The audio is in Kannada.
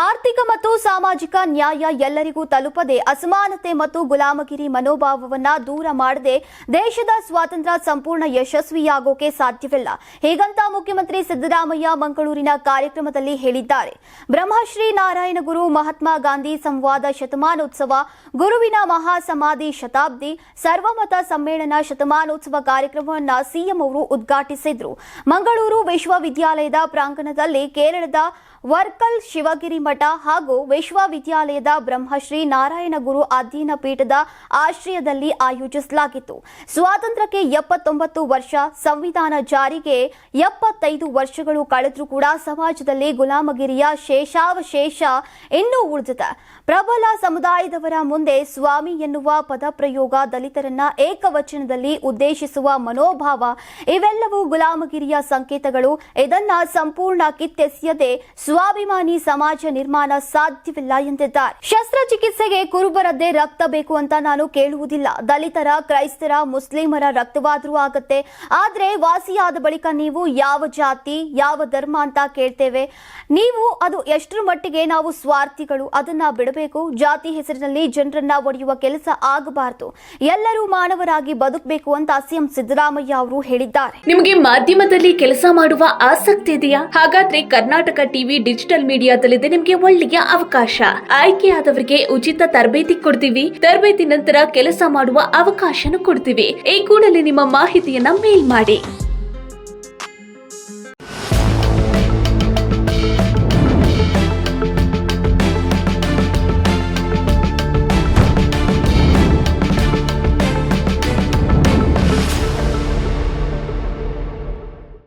ಆರ್ಥಿಕ ಮತ್ತು ಸಾಮಾಜಿಕ ನ್ಯಾಯ ಎಲ್ಲರಿಗೂ ತಲುಪದೆ ಅಸಮಾನತೆ ಮತ್ತು ಗುಲಾಮಗಿರಿ ಮನೋಭಾವವನ್ನು ದೂರ ಮಾಡದೆ ದೇಶದ ಸ್ವಾತಂತ್ರ್ಯ ಸಂಪೂರ್ಣ ಯಶಸ್ವಿಯಾಗೋಕೆ ಸಾಧ್ಯವಿಲ್ಲ. ಹೀಗಂತ ಮುಖ್ಯಮಂತ್ರಿ ಸಿದ್ದರಾಮಯ್ಯ ಮಂಗಳೂರಿನ ಕಾರ್ಯಕ್ರಮದಲ್ಲಿ ಹೇಳಿದ್ದಾರೆ. ಬ್ರಹ್ಮಶ್ರೀ ನಾರಾಯಣ ಗುರು ಮಹಾತ್ಮ ಗಾಂಧಿ ಸಂವಾದ ಶತಮಾನೋತ್ಸವ, ಗುರುವಿನ ಮಹಾಸಮಾಧಿ ಶತಾಬ್ದಿ, ಸರ್ವಮತ ಸಮ್ಮೇಳನ ಶತಮಾನೋತ್ಸವ ಕಾರ್ಯಕ್ರಮವನ್ನು ಸಿಎಂ ಅವರು ಉದ್ಘಾಟಿಸಿದ್ರು. ಮಂಗಳೂರು ವಿಶ್ವವಿದ್ಯಾಲಯದ ಪ್ರಾಂಗಣದಲ್ಲಿ ಕೇರಳದ ವರ್ಕಲ್ ಶಿವಗಿರಿ ಮಠ ಹಾಗೂ ವಿಶ್ವವಿದ್ಯಾಲಯದ ಬ್ರಹ್ಮಶ್ರೀ ನಾರಾಯಣ ಗುರು ಅಧ್ಯಯನ ಪೀಠದ ಆಶ್ರಯದಲ್ಲಿ ಆಯೋಜಿಸಲಾಗಿತ್ತು. ಸ್ವಾತಂತ್ರ್ಯಕ್ಕೆ ಎಪ್ಪತ್ತೊಂಬತ್ತು ವರ್ಷ, ಸಂವಿಧಾನ ಜಾರಿಗೆ ಎಪ್ಪತ್ತೈದು ವರ್ಷಗಳು ಕಳೆದರೂ ಕೂಡ ಸಮಾಜದಲ್ಲಿ ಗುಲಾಮಗಿರಿಯ ಶೇಷಾವಶೇಷ ಇನ್ನೂ ಉಳಿದಿದೆ. ಪ್ರಬಲ ಸಮುದಾಯದವರ ಮುಂದೆ ಸ್ವಾಮಿ ಎನ್ನುವ ಪದಪ್ರಯೋಗ ದಲಿತರನ್ನ ಏಕವಚನದಲ್ಲಿ ಉದ್ದೇಶಿಸುವ ಮನೋಭಾವ, ಇವೆಲ್ಲವೂ ಗುಲಾಮಗಿರಿಯ ಸಂಕೇತಗಳು. ಇದನ್ನ ಸಂಪೂರ್ಣ ಕಿತ್ತೆಸೆಯದೆ ಸ್ವಾಭಿಮಾನಿ ಸಮಾಜ ನಿರ್ಮಾಣ ಸಾಧ್ಯವಿಲ್ಲ ಎಂದಿದ್ದಾರೆ. ಶಸ್ತ್ರಚಿಕಿತ್ಸೆಗೆ ಕುರುಬರದ್ದೇ ರಕ್ತ ಬೇಕು ಅಂತ ನಾನು ಕೇಳುವುದಿಲ್ಲ. ದಲಿತರ, ಕ್ರೈಸ್ತರ, ಮುಸ್ಲಿಮರ ರಕ್ತವಾದರೂ ಆಗತ್ತೆ. ಆದ್ರೆ ವಾಸಿಯಾದ ಬಳಿಕ ನೀವು ಯಾವ ಜಾತಿ, ಯಾವ ಧರ್ಮ ಅಂತ ಕೇಳ್ತೇವೆ. ನೀವು ಅದು ಎಷ್ಟರ ಮಟ್ಟಿಗೆ ನಾವು ಸ್ವಾರ್ಥಿಗಳು ಅದನ್ನ ಬಿಡಬೇಕು. ಜಾತಿ ಹೆಸರಿನಲ್ಲಿ ಜನರನ್ನ ಒಡೆಯುವ ಕೆಲಸ ಆಗಬಾರದು. ಎಲ್ಲರೂ ಮಾನವರಾಗಿ ಬದುಕಬೇಕು ಅಂತ ಸಿಎಂ ಸಿದ್ದರಾಮಯ್ಯ ಅವರು ಹೇಳಿದ್ದಾರೆ. ನಿಮಗೆ ಮಾಧ್ಯಮದಲ್ಲಿ ಕೆಲಸ ಮಾಡುವ ಆಸಕ್ತಿ ಇದೆಯಾ? ಹಾಗಾದ್ರೆ ಕರ್ನಾಟಕ ಟಿವಿ ಡಿಜಿಟಲ್ ಮೀಡಿಯಾದಲ್ಲಿದೆ ನಿಮಗೆ ಒಳ್ಳೆಯ ಅವಕಾಶ. ಆಯ್ಕೆಯಾದವರಿಗೆ ಉಚಿತ ತರಬೇತಿ ಕೊಡ್ತೀವಿ. ತರಬೇತಿ ನಂತರ ಕೆಲಸ ಮಾಡುವ ಅವಕಾಶನು ಕೊಡ್ತೀವಿ. ಈ ಕೂಡಲೇ ನಿಮ್ಮ ಮಾಹಿತಿಯನ್ನ ಮೇಲ್ ಮಾಡಿ.